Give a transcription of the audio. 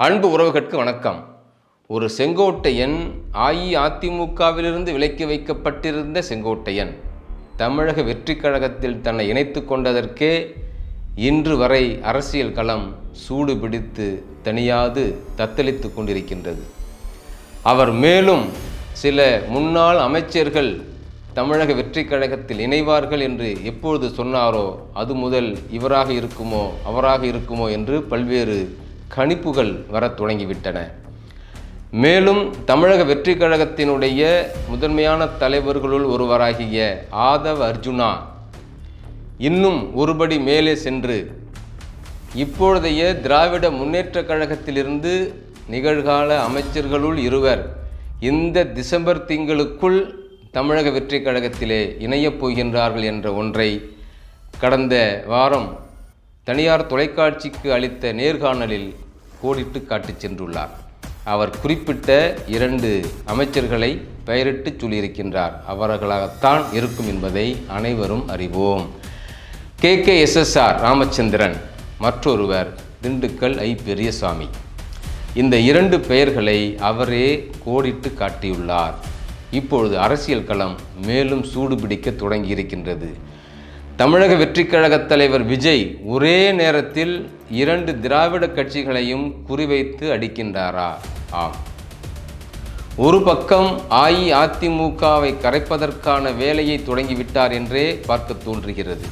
அன்பு உறவுகளுக்கு வணக்கம். ஒரு செங்கோட்டையன் அஇஅதிமுகவிலிருந்து விலக்கி வைக்கப்பட்டிருந்த செங்கோட்டையன் தமிழக வெற்றி கழகத்தில் தன்னை இணைத்து கொண்டதற்கே இன்று வரை அரசியல் களம் சூடு பிடித்து தனியாது தத்தளித்து கொண்டிருக்கின்றது. அவர் மேலும் சில முன்னாள் அமைச்சர்கள் தமிழக வெற்றி கழகத்தில் இணைவார்கள் என்று எப்பொழுது சொன்னாரோ அது முதல் இவராக இருக்குமோ அவராக இருக்குமோ என்று பல்வேறு கணிப்புகள் வரத் தொடங்கிவிட்டன. மேலும் தமிழக வெற்றிக் கழகத்தினுடைய முதன்மையான தலைவர்களுள் ஒருவராகிய ஆதவ் அர்ஜுனா இன்னும் ஒருபடி மேலே சென்று இப்பொழுதைய திராவிட முன்னேற்ற கழகத்திலிருந்து நிகழ்கால அமைச்சர்களுள் இருவர் இந்த டிசம்பர் திங்களுக்குள் தமிழக வெற்றிக் கழகத்திலே இணையப் போகின்றார்கள் என்ற ஒன்றை கடந்த வாரம் தனியார் தொலைக்காட்சிக்கு அளித்த நேர்காணலில் கோடிட்டு காட்டிச் சென்றுள்ளார். அவர் குறிப்பிட்ட இரண்டு அமைச்சர்களை பெயரிட்டு சொல்லியிருக்கின்றார். அவர்களாகத்தான் இருக்கும் என்பதை அனைவரும் அறிவோம். கே. கே. எஸ்எஸ்ஆர் ராமச்சந்திரன் மற்றொருவர் திண்டுக்கல் ஐ. பெரியசாமி. இந்த இரண்டு பெயர்களை அவரே கோடிட்டு காட்டியுள்ளார். இப்பொழுது அரசியல் களம் மேலும் சூடுபிடிக்க தொடங்கியிருக்கின்றது. தமிழக வெற்றிக் கழகத் தலைவர் விஜய் ஒரே நேரத்தில் இரண்டு திராவிட கட்சிகளையும் குறிவைத்து அடிக்கின்றாரா? ஆம். ஒரு பக்கம் அஇஅதிமுகவை கரைப்பதற்கான வேலையை தொடங்கிவிட்டார் என்றே பார்க்க தோன்றுகிறது.